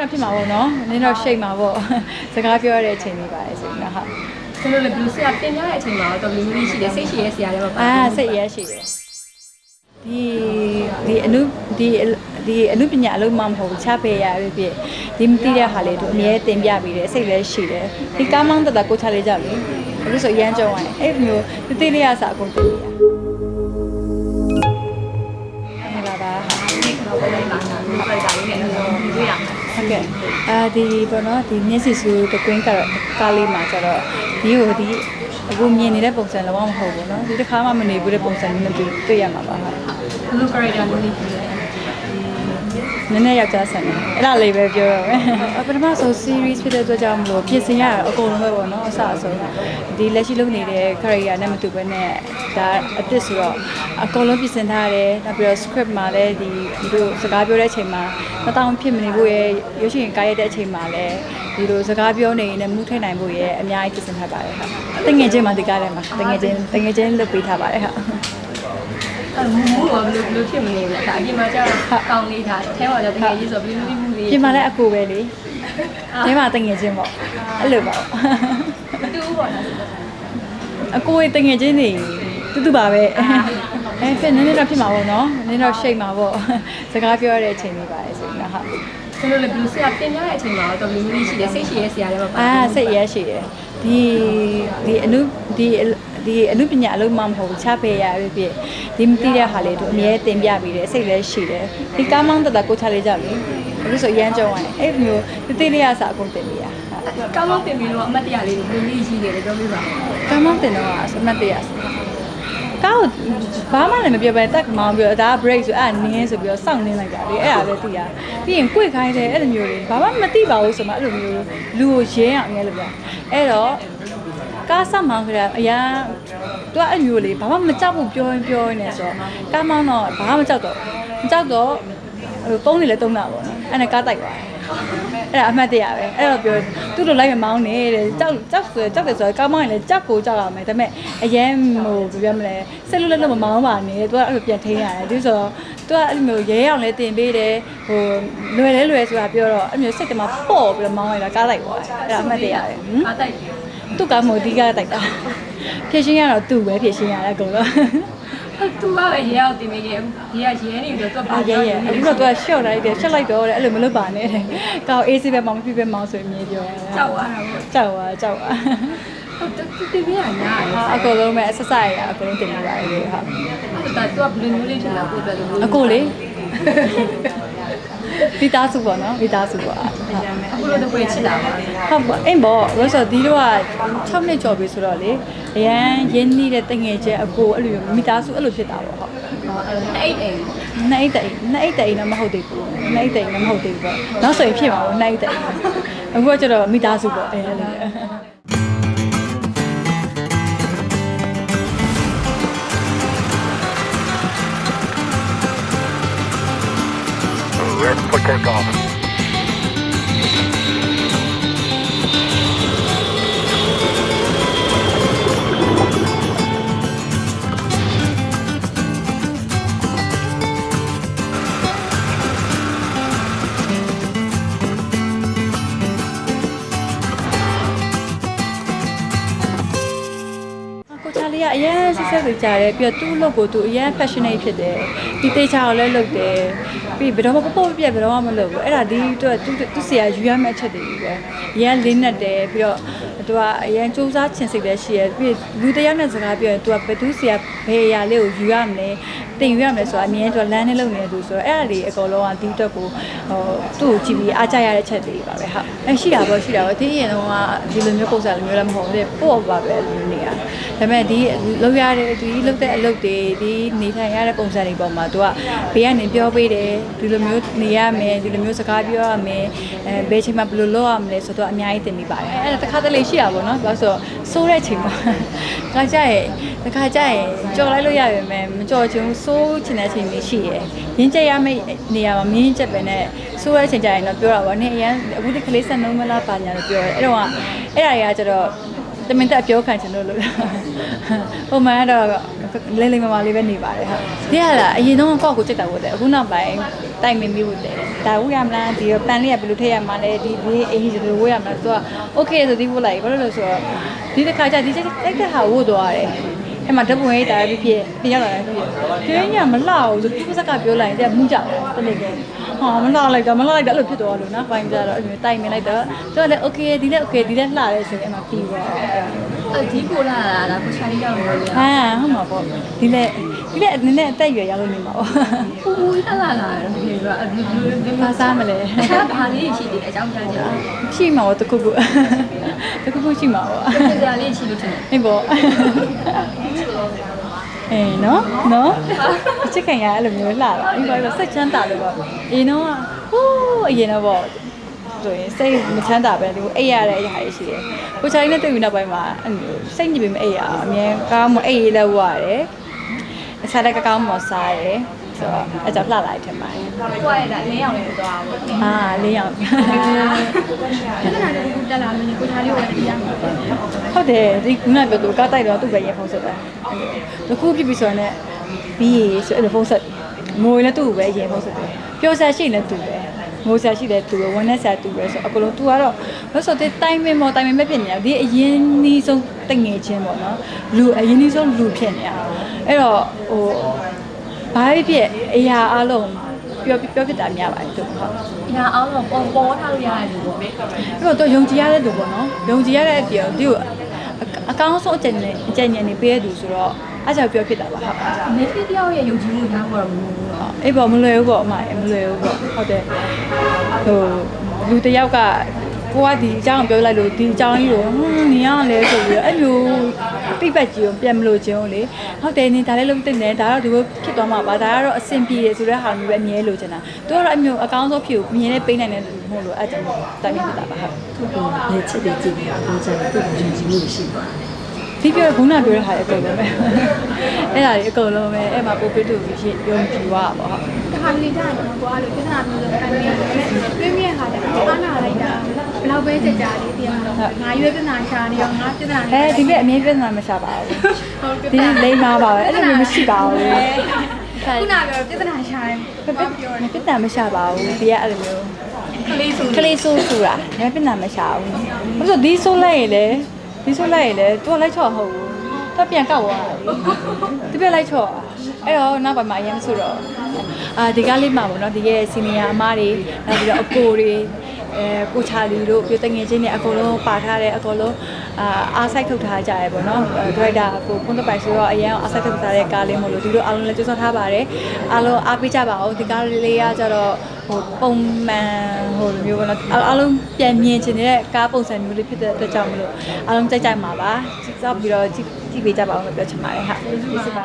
တော့ဖြစ်မှာပေါ့နော်နည်းတော့ရှိတ်မှာပေါ့စကားပြောရတဲ့အချိန်လေးပါတယ်ဆိုတော့ဟုတ်ဆိုလို့လည်းဘလူးဆရာတင်ပြတဲ့အချိန်မှာတော့ဘလူးလေးရှိတယ်စိတ်ရှိရဲ့ဆရာတွေမှာပါအာစိတ်ရရှိတယ်ဒီဒီအနုဒီဒီအနုပညာအလုံးမမဟုတ်ဘူးချပေးရပဲဖြစ်ဒီမသိတဲ့ဟာလေးတို့အမြဲတင်ပြပြီးတယ်စိတ်လည်းရှိတယ်ဒီကားမောင်းတတကိုချလေးကြလေအခုဆိုအရန်ကြုံရတယ်အဲ့လိုမျိုးတတိလေးရစာအကုန်တင်ပြရဟုတ်လားပါဒီကတော့ဘယ်လိုလာတာလဲပြတာလေးနဲ့အလုံးတွေ့ရမှာ ဟုတ်ကဲ့အာဒီဘောနော်ဒီမျက်စိစူးတကွင်းကတော့ကားလေးမှာကျတော့ဒီကိုဒီအခုမြင်နေတဲ့ပုံစံလုံးဝမဟုတ်ဘူးเนาะဒီတစ်ခါမှမနေဘူးတဲ့ပုံစံမျိုးနဲ့တွေ့ရမှာပါဟုတ် ဘလူး character လေးလေးဖြစ်တယ် နည်းနည်းယောက်ျားဆန်တယ်အဲ့ဒါလေးပဲပြောရမယ်ပထမဆုံး series ဖြစ်တဲ့အတွက်ကြောင့်မလို့ပြင်ဆင်ရတာအကုန်လုံးပဲပေါ့နော်အစအဆုံးဒီလက်ရှိလုပ်နေတဲ့ career နဲ့မတူဘဲနဲ့ဒါအစ်စ်ဆိုတော့အကုန်လုံးပြင်ဆင်ထားရတယ်နောက်ပြီးတော့ script မှာလည်းဒီဒီလိုစကားပြောတဲ့အချိန်မှာမတောင်းဖြစ်မနေဖို့ရရွှေရှင်ကားရတဲ့အချိန်မှာလည်းဒီလိုစကားပြောနေရင်လည်းမူးထိနိုင်ဖို့ရအများကြီးပြင်ဆင်ထားပါတယ်ဟုတ်တငယ်ချင်းမှာဒီကားထဲမှာတငယ်ချင်းတငယ်ချင်းလုပ်ပေးထားပါတယ်ဟုတ်အဲ့ မူမူကဘလူးဘလူးဖြစ်မနေဘူးဒါအပြင်မှာကျတော့ကောင်းလေးဒါအဲမှာကျတကယ်ကြီးဆိုဘလူးလေးမှုလေးပြင်မှာလည်းအကူပဲလေဒီမှာတငယ်ချင်းပေါ့အဲ့လိုပါမတူဘူးပေါ့နော်အကိုရဲ့တငယ်ချင်းတွေတူတူပါပဲအဲဖြစ်နည်းနည်းတော့ဖြစ်မှာပေါ့နော်နည်းနည်းတော့ရှိတ်မှာပေါ့စကားပြောရတဲ့အချိန်လေးပါတယ်ဆိုတော့ဟုတ်ဆိုလို့လည်းဘလူးဆရာတင်ပြတဲ့အချိန်မှာတော့ဘလူးလေးရှိတယ်စိတ်ရှိရဲ့ဆရာတွေမှာပါအာစိတ်ရရှိတယ်ဒီဒီအနုဒီ ဒီအနုပညာအလုံးမမဟုတ်ဘူးချပေးရပဲဖြစ်ဒီမသိတဲ့ဟာလေးတို့အမြဲတင်ပြပြီးတယ်စိတ်လည်းရှိတယ်ဒီကားမောင်းတတကိုချလေးကြလေအခုဆိုအရန်ကြုံရတယ်အဲ့လိုမျိုးတတိလေးရစာအကုန်တင်ပြရဟုတ်ကောင်းကောင်းတင်ပြီးတော့အမတ်တရားလေးကိုဘလူးလေးရှိတယ်လို့ပြောပြပါကားမောင်းတင်တော့အမတ်တရားကားကိုဘာမှလည်းမပြောပဲတက်မောင်းပြီးတော့ဒါက break ဆိုအဲ့ဒါနင်းဆိုပြီးတော့စောင့်နေလိုက်တာလေအဲ့ဒါပဲသိရပြီးရင်ကိုယ်ခိုင်းတယ်အဲ့လိုမျိုးတွေဘာမှမသိပါဘူးဆိုမှအဲ့လိုမျိုးလူကိုရင်းအောင်ငဲလို့ပြောအဲ့တော့ ကားဆက်မောင်းကြတာအရာသူကအဲ့မျိုးလေဘာမှမကြောက်ဘူးပြောရင်ပြောနေဆိုတော့ကားမောင်းတော့ဘာမှမကြောက်တော့မကြောက်တော့ဟိုပုံးနေလဲတုံးတာပေါ့နော်အဲ့နဲ့ကားတိုက်သွားတယ်အဲ့ဒါအမှတ်တရပဲအဲ့တော့ပြောသူ့လိုလိုက်မမောင်းနဲ့တဲ့ကြောက်ကြောက်ဆိုကြောက်တယ်ဆိုတော့ကောင်းမောင်းရင်လည်းကြောက်ကိုကြောက်ရမယ်ဒါပေမဲ့အရင်ဟိုဘယ်ပြောမလဲဆက်လို့လည်းတော့မမောင်းပါနဲ့သူကအဲ့လိုပြန်ထိန်းရတယ်ဒီဆိုတော့သူကအဲ့လိုမျိုးရဲအောင်လည်းတင်ပေးတယ်ဟိုလွယ်လဲလွယ်ဆိုတာပြောတော့အဲ့မျိုးစိတ်တမပေါ့ပြီးတော့မောင်းရတာကားလိုက်သွားတယ်အဲ့ဒါအမှတ်တရပဲဟင်အားတိုက် သူ့ကမိုဒီကတိုက်တာဖြစ်ရှင်းရတော့သူ့ပဲဖြစ်ရှင်းရတယ်အကုန်လုံးသူကပဲရဲအောင်တင်နေခဲ့ရဲကရဲနေပြီးတော့သူကအာရဲရဲအခုတော့သူကရှော့လိုက်တယ်ရှက်လိုက်တော့တဲ့အဲ့လိုမလုပ်ပါနဲ့တဲ့ကောက်အေးစေးပဲမောင်းမဖြစ်ပဲမောင်းဆိုရင်မြေပြောရတယ်ကြောက်သွားတာပေါ့ကြောက်ပါကြောက်ပါဟုတ်တူတင်ပြရညာတယ်ဟာအကုန်လုံးပဲအဆက်ဆက်ရအကုန်လုံးတင်နေပါတယ်လေဟာဟုတ်တာသူကဘလူးမျိုးလေးဖြစ်လာကိုအတွက်လို့အကိုလေ မိသားစုပေါ့နော်မိသားစုပေါ့အခုလိုတော့ဝေချစ်တာပါဟုတ်ပါအိမ်ပေါ့လို့ဆိုဒီတော့က6နှစ်ကျော်ပြီဆိုတော့လေအရန်ရင်းနှီးတဲ့တငယ်ချင်းအကိုအဲ့လိုမိသားစုအဲ့လိုဖြစ်တာပေါ့ဟုတ်အဲ့အိမ်နှစ်အိတ်တိတ်နှစ်အိတ်တိတ်တော့မဟုတ်သေးဘူးနှစ်အိတ်တိတ်တော့မဟုတ်သေးဘူးပေါ့နောက်ဆိုရင်ဖြစ်မှာပေါ့နှစ်အိတ်တိတ်အခုကကျတော့မိသားစုပေါ့အဲအဲ့လို takeoff. ကိုချာလေးကအရင်ဆက်ဆက်ကြတယ်ပြီးတော့သူ့လုပ်ကိုသူအရင် passionate ဖြစ်တယ်ပြီးတေချာကိုလည်းလုပ်တယ် ပြီးဘယ်တော့မှပပုတ်ပြက်ဘယ်တော့မှမလုပ်ဘူးအဲ့ဒါဒီတော့သူသူဆရာယူရမယ့်အချက်တွေကြီးပဲအရင်လင်းနေတယ်ပြီးတော့သူကအရင်စူးစမ်းချင်စိတ်လည်းရှိရပြီးလူတစ်ယောက်နဲ့စကားပြောရင်သူကဘယ်သူဆရာဘယ်အရာလေးကိုယူရမလဲတင်ယူရမလဲဆိုတာအမြင်သူကလမ်းနဲ့လုပ်နေတယ်သူဆိုတော့အဲ့ဒါလေးအကုန်လုံးကဒီတော့ကိုဟိုသူ့ကိုကြည့်ပြီးအားကြရတဲ့ချက်တွေပါပဲဟုတ်အဲ့ရှိတာပေါ့ရှိတာပေါ့ဒီရင်တော့ကဒီလိုမျိုးပုံစံလိုမျိုးလည်းမဟုတ်ဘူးပို့ပါပဲလူနေတာဒါပေမဲ့ဒီလောက်ရတဲ့ဒီလောက်တဲ့အလုပ်တွေဒီနေထိုင်ရတဲ့ပုံစံတွေပေါ်မှာသူကဘေးကနေပြောပေးတယ်ဒီလိုမျိုးနေရမယ်ဒီလိုမျိုးစကားပြောရမယ်အဲဘယ်ချိန်မှာဘယ်လိုလုပ်ရမလဲဆိုတော့အများကြီးသင်မိပါတယ်အဲ့ဒါတစ်ခါတလေရှိရပါဘောနော်ဘာလို့ဆိုဆိုးတဲ့ချိန်မှာတစ်ခါကြရဲ့တစ်ခါကြရဲ့ကြော်လိုက်လို့ရပြီမယ်မကြော်ချင်ဆိုးချင်တဲ့ချိန်တွေရှိရယ်ရင်းချက်ရမယ့်နေရာမှာမရင်းချက်ပဲနဲ့ဆိုးရတဲ့ချိန်ကြရင်တော့ပြောတာပါနင်အရင်အခုဒီကလေးဆက်နှုံးမလားပါညာလို့ပြောရဲအဲ့တော့အဲ့အရာကြီးကကျတော့ တမင်တက်ပြောခံချင်လို့လို့ပုံမှန်ကတော့လိမ့်လိမ့်မမလေးပဲနေပါတယ်ဟုတ်ဒီကလာအရင်တော့ကောက်ကိုစိတ်တာဟုတ်တယ်အခုနောက်ပိုင်းတိုင်မင်ပြီးဟုတ်တယ်ဒါဝေးရမလားဒီပန်လေးကဘယ်လိုထည့်ရမှာလဲဒီဒီအရင်ကဝေးရမလားသူက okay ဆိုဒီဝတ်လိုက်ဘာလို့လဲဆိုတော့ဒီတစ်ခါကျဒီစိတ်တဲ့ဟာဝတ်သွားတယ် အဲ့မှာဓပွင့်ရေးတာဖြစ်ဖြစ်ပြန်ရောက်လာတယ်ဖြစ်ဖြစ်ကျင်းညမလှဘူးဆိုသူကစကပြောလိုက်ရင်တဲ့မူးကြတယ်တနေ့ကဟာမလှလိုက်တာမလှလိုက်တာအဲ့လိုဖြစ်သွားလို့နော်ပိုင်းကြတော့အဲ့လိုတိုင်မင်လိုက်တော့သူကလည်း okay ဒီလည်း okay ဒီလည်းလှတယ်ဆိုရင်အဲ့မှာပြီးသွားတယ်အ ဒီကိုလာတာဒါကိုချာလီရောက်နေလို့ရဟာဟုတ်မှာပေါ့ဒီလေဒီလေနည်းနည်းအသက်အရွယ်ရောက်လို့နေမှာပေါ့ပူပူလာလာလာတယ်ဒီလိုအလူလူလူဘာစားမလဲချာဘာလေးရှိတယ်အကြောင်းကြားကြတယ်ရှိမှာပေါ့တခုခုတခုခုရှိမှာပေါ့ပြပြလေးရှိလို့ထင်တယ်ဟင်ပေါ့အေးနော်နော်ချစ်ခင်ရအဲ့လိုမျိုးလှတာဒီဘာလို့စိတ်ချမ်းသာလို့ပေါ့အေးနော်ဟိုးအရင်တော့ပေါ့ ဆိုရင်စိတ်မချမ်းသာပဲဒီအိပ်ရတဲ့အရာတွေရှိတယ်ကိုချာလေးနဲ့တွေ့ပြီးနောက်ပိုင်းမှာအဲ့လိုစိတ်ညစ်ပြီးမအိပ်ရအောင်အမြဲကောင်းမအိပ်ရလဲဝရတယ်အစားလည်းကောင်းမစားရတယ်ဆိုတော့အကြောင်းလှလာတယ်ထင်ပါတယ်ကိုယ့်ရဲ့ဒါလင်းအောင်လေးသွားပါဘောအာလေးအောင်ပြဿနာတခုတက်လာလို့ကိုချာလီကိုလည်းတရားမှာဟုတ်တယ်ဒီခုနကပြောသူကားတိုက်တော့သူ့ပဲရေဖုန်းဆက်တာတခုပြပြီဆိုတော့ပြီးဆိုအဲ့လိုဖုန်းဆက်ငိုရင်လည်းသူ့ကိုပဲရေဖုန်းဆက်တယ်ပျော်စားရှိရင်လည်းသူပဲ ငိုစားရှိတယ်သူပဲဝမ်းနဲ့စားသူပဲဆိုအကလုံး तू ကတော့လို့ဆိုတဲ့တိုင်းမင်းမော်တိုင်းမင်းပဲဖြစ်နေတာဒီအရင်နီးဆုံးတငယ်ချင်းပေါ့နော်လူအရင်နီးဆုံးလူဖြစ်နေတာအဲ့တော့ဟိုဘာဖြစ်ဖြစ်အရာအလုံးပြောပြောဖြစ်တာများပါတယ်သူဟုတ်ညာအောင်တော့ပေါ်ပေါ်ထားလို့ရတယ်လို့ပေါ့အဲ့တော့သူယုံကြည်ရတဲ့သူပေါ့နော်ယုံကြည်ရတဲ့အပြင်သူ့ကိုအကောင်းဆုံးအကြံဉာဏ်အကြံဉာဏ်တွေပေးတဲ့သူဆိုတော့ အားကြောင့်ပြောဖြစ်တာပါဟုတ်နေတိတယောက်ရဲ့ယုံကြည်မှုထားဖို့တော့မလိုဘူးတော့အေးပေါ့မလွယ်ဘူးပေါ့အမမလွယ်ဘူးပေါ့ဟုတ်တယ်ဟိုလူတစ်ယောက်ကကိုကဒီအကြောင်းပြောလိုက်လို့ဒီအကြောင်းကြီးကိုဟွန်းနေရလဲဆိုပြီးတော့အဲ့လိုပြိပတ်ကြီးကိုပြန်မလို့ခြင်းလေဟုတ်တယ်နင်ဒါလည်းလုံးတင်တယ်ဒါတော့ဒီလိုဖြစ်သွားမှာပါဒါကတော့အဆင်ပြေတယ်ဆိုတဲ့ဟာမျိုးပဲအမြဲလိုချင်တာသူကတော့အမျိုးအကောင်းဆုံးဖြစ်ကိုမြင်နဲ့ပေးနိုင်တဲ့လူမဟုတ်လို့အဲ့ဒါကြောင့်တိုင်ပြတာပါဟုတ်သူ့ကိုဘယ်ချစ်တယ်ကြည့်ပြီးအခုကျတော့သူ့ကိုယုံကြည်မှုရှိပါတယ် ဒီပြောခုနပြောတဲ့ဟာတွေအကုန်လုံးပဲအဲ့ဒါတွေအကုန်လုံးပဲအဲ့မှာပို့ပေးသူဖြစ်ယုံကြည်သွားပါဟုတ်တခါလေကြာတော့ကိုအားလို့ပြဿနာမျိုးစုံတိုင်းပြီးပြင်းပြင်းဟာတာအားနာလိုက်တာဘယ်လောက်ပဲကြကြလေးတရားမလို့ငါရွေးပြဿနာရှာနေရောငါပြဿနာအဲဒီနေ့အမြင်ပြဿနာမရှာပါဘူးဟုတ်ပြဿဒီနာလိမ့်မှာပါပဲအဲ့လိုမျိုးမရှိပါဘူးလေခုနပြောပြဿနာရှာတယ်ပြဿနာပြဿနာမရှာပါဘူးဒီကအဲ့လိုမျိုးကလေးဆိုကလေးဆိုးဆိုတာငါပြဿနာမရှာဘူးဘာလို့ဒီဆိုးလိုက်ရင်လေ ဒီဆိုးလိုက်ရင်လေသူကလိုက်ချော့ဟုတ်ဘူးသူပြန်ကောက်သွားတာလေသူပြန်လိုက်ချော့အဲ့တော့နောက်ပိုင်းမှာအရင်မဆိုတော့အာဒီကားလေးမှာပေါ့နော်ဒီရဲ့စီနီယာအမတွေနောက်ပြီးတော့အကိုတွေ အဲကိုချာလီတို့ပြတငယ်ချင်းတွေအကုန်လုံးပါထားတယ်အကုန်လုံးအာအားဆိုင်ထုတ်ထားကြရပေါ့နော်ဒရိုက်တာကိုဖွင့်တော့ပိုင်ဆိုတော့အရင်အားဆိုင်ထုတ်ထားတဲ့ကားလေးမို့လို့ဒီလိုအားလုံးလည်းကြိုးစားထားပါတယ်အားလုံးအားပေးကြပါဦးဒီကားလေးကကြတော့ဟိုပုံမှန်ဟိုလိုမျိုးပေါ့နော်အားလုံးပြန်မြင်ချင်တဲ့ကားပုံစံမျိုးလေးဖြစ်တဲ့အတွက်ကြောင့်မလို့အားလုံးကြိုက်ကြမှာပါစောက်ပြီးတော့ကြည့်ကြည့်ပေးကြပါဦးလို့ပြောချင်ပါတယ်ဟာကျေးဇူးပါ